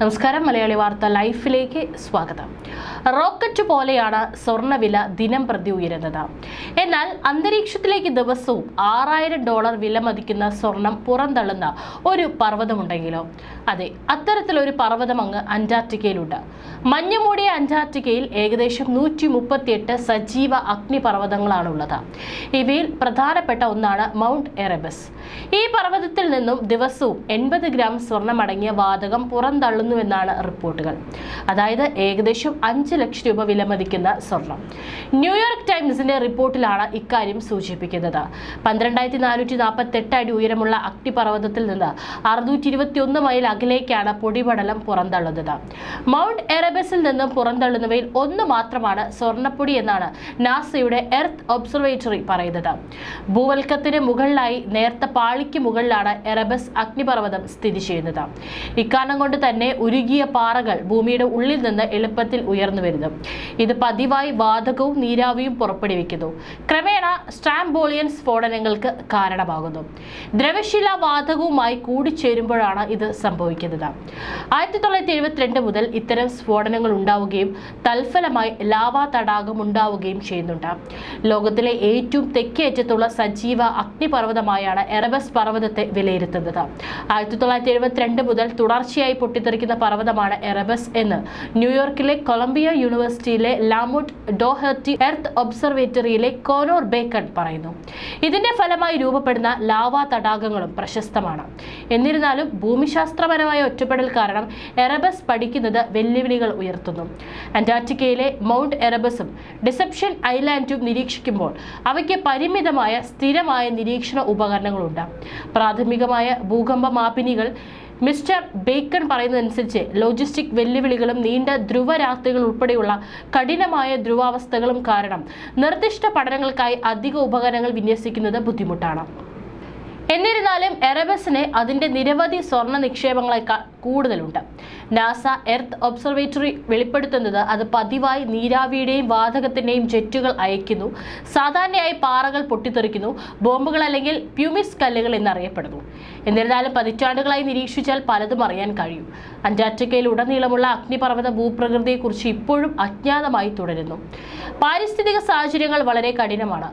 നമസ്കാരം. മലയാളി വാർത്ത ലൈഫിലേക്ക് സ്വാഗതം. റോക്കറ്റ് പോലെയാണ് സ്വർണവില ദിനം പ്രതി ഉയരുന്നത്. എന്നാൽ അന്തരീക്ഷത്തിലേക്ക് ദിവസവും ആറായിരം ഡോളർ വില മതിക്കുന്ന സ്വർണം പുറന്തള്ളുന്ന ഒരു പർവതമുണ്ടെങ്കിലോ? അതെ അത്തരത്തിലൊരു പർവതം അങ്ങ് അന്റാർട്ടിക്കയിലുണ്ട്. മഞ്ഞുമൂടിയ അന്റാർട്ടിക്കയിൽ ഏകദേശം നൂറ്റി മുപ്പത്തിയെട്ട് സജീവ അഗ്നിപർവതങ്ങളാണുള്ളത്. ഇവയിൽ പ്രധാനപ്പെട്ട ഒന്നാണ് മൗണ്ട് എറബസ്. ഈ പർവതത്തിൽ നിന്നും ദിവസവും എൺപത് ഗ്രാം സ്വർണമടങ്ങിയ വാതകം പുറന്തള്ളുന്നുവെന്നാണ് റിപ്പോർട്ടുകൾ. അതായത് ഏകദേശം അഞ്ച് ലക്ഷം രൂപ വിലമതിക്കുന്ന സ്വർണം. ന്യൂയോർക്ക് ടൈംസിന്റെ റിപ്പോർട്ടിലാണ് ഇക്കാര്യം സൂചിപ്പിക്കുന്നത്. പന്ത്രണ്ടായിരത്തി നാനൂറ്റി നാൽപ്പത്തി എട്ട് അടി ഉയരമുള്ള അഗ്നിപർവതത്തിൽ നിന്ന് അറുന്നൂറ്റി ഇരുപത്തി ഒന്ന് മൈൽ അകലേക്കാണ് പൊടിപടലം പുറന്തള്ളുന്നത്. മൗണ്ട് എറബസിൽ നിന്നും പുറന്തള്ളുന്നവയിൽ ഒന്ന് മാത്രമാണ് സ്വർണപ്പൊടി എന്നാണ് നാസയുടെ എർത്ത് ഒബ്സർവേറ്ററി പറയുന്നത്. ഭൂവൽക്കത്തിന് മുകളിലായി നേർത്ത പാളിക്ക് മുകളിലാണ് എറബസ് അഗ്നിപർവതം സ്ഥിതി ചെയ്യുന്നത്. ഇക്കാരണം കൊണ്ട് തന്നെ ഉരുകിയ പാറകൾ ഭൂമിയുടെ ഉള്ളിൽ നിന്ന് എളുപ്പത്തിൽ ഉയർന്നു വരുന്നു. ഇത് പതിവായി വാതകവും നീരാവിയും പുറപ്പെടുവിക്കുന്നു. ക്രമേണ സ്ട്രാംബോളിയൻ സ്ഫോടനങ്ങൾക്ക് കാരണമാകുന്നു. ദ്രവശില വാതകവുമായി കൂടിച്ചേരുമ്പോഴാണ് ഇത് സംഭവിക്കുന്നത്. ആയിരത്തി തൊള്ളായിരത്തി എഴുപത്തിരണ്ട് മുതൽ ഇത്തരം സ്ഫോടനങ്ങൾ ഉണ്ടാവുകയും തൽഫലമായി ലാവാ തടാകം ഉണ്ടാവുകയും ചെയ്യുന്നുണ്ട്. ലോകത്തിലെ ഏറ്റവും തെക്കേറ്റത്തുള്ള സജീവ അഗ്നിപർവതമായാണ് എറബസ് പർവതത്തെ വിലയിരുത്തുന്നത്. ആയിരത്തി തൊള്ളായിരത്തി എഴുപത്തിരണ്ട് മുതൽ തുടർച്ചയായി പൊട്ടിത്തെറിക്കുന്ന പർവതമാണ് എറബസ് എന്ന്. ന്യൂയോർക്കിലെ കൊളംബിയ യൂണിവേഴ്സിറ്റിയിലെ ലാമുട്ട് ഡോഹർട്ടി എർത്ത് ഒബ്സർവേറ്ററിയിലെ കോനോർ ബേക്കൺ പറയുന്നു. ഇതിന്റെ ഫലമായി രൂപപ്പെടുന്ന ലാവാ തടാകങ്ങളും പ്രശസ്തമാണ്. എന്നിരുന്നാലും ഭൂമിശാസ്ത്രപരമായ ഒറ്റപ്പെടൽ കാരണം എറബസ് പഠിക്കുന്നത് വെല്ലുവിളികൾ ഉയർത്തുന്നു. അന്റാർട്ടിക്കയിലെ മൗണ്ട് എറബസും ഡിസെപ്ഷൻ ഐലാൻഡും നിരീക്ഷിക്കുമ്പോൾ അവയ്ക്ക് പരിമിതമായ സ്ഥിരമായ നിരീക്ഷണ ഉപകരണങ്ങളുണ്ട്. പ്രാഥമികമായ ഭൂകമ്പ മാപിനികൾ മിസ്റ്റർ ബേക്കൺ പറയുന്നതനുസരിച്ച് ലോജിസ്റ്റിക് വെല്ലുവിളികളും നീണ്ട ധ്രുവരാത്രികൾ ഉൾപ്പെടെയുള്ള കഠിനമായ ധ്രുവാവസ്ഥകളും കാരണം നിർദ്ദിഷ്ട പഠനങ്ങൾക്കായി അധിക ഉപകരണങ്ങൾ വിന്യസിക്കുന്നത് ബുദ്ധിമുട്ടാണ്. എന്നിരുന്നാലും എറബസിന് അതിന്റെ നിരവധി സ്വർണ നിക്ഷേപങ്ങളെക്കാൾ കൂടുതലുണ്ട്. നാസ എർത്ത് ഒബ്സർവേറ്ററി വെളിപ്പെടുത്തുന്നത് അത് പതിവായി നീരാവിയുടെയും വാതകത്തിന്റെയും ജെറ്റുകൾ അയക്കുന്നു സാധാരണയായി പാറകൾ പൊട്ടിത്തെറിക്കുന്നു. ബോംബുകൾ അല്ലെങ്കിൽ പ്യൂമിസ് കല്ലുകൾ എന്നറിയപ്പെടുന്നു. എന്നിരുന്നാലും പതിറ്റാണ്ടുകളായി നിരീക്ഷിച്ചാൽ പലതും അറിയാൻ കഴിയും. അന്റാർട്ടിക്കയിൽ ഉടനീളമുള്ള അഗ്നിപർവത ഭൂപ്രകൃതിയെക്കുറിച്ച് ഇപ്പോഴും അജ്ഞാതമായി തുടരുന്നു. പാരിസ്ഥിതിക സാഹചര്യങ്ങൾ വളരെ കഠിനമാണ്.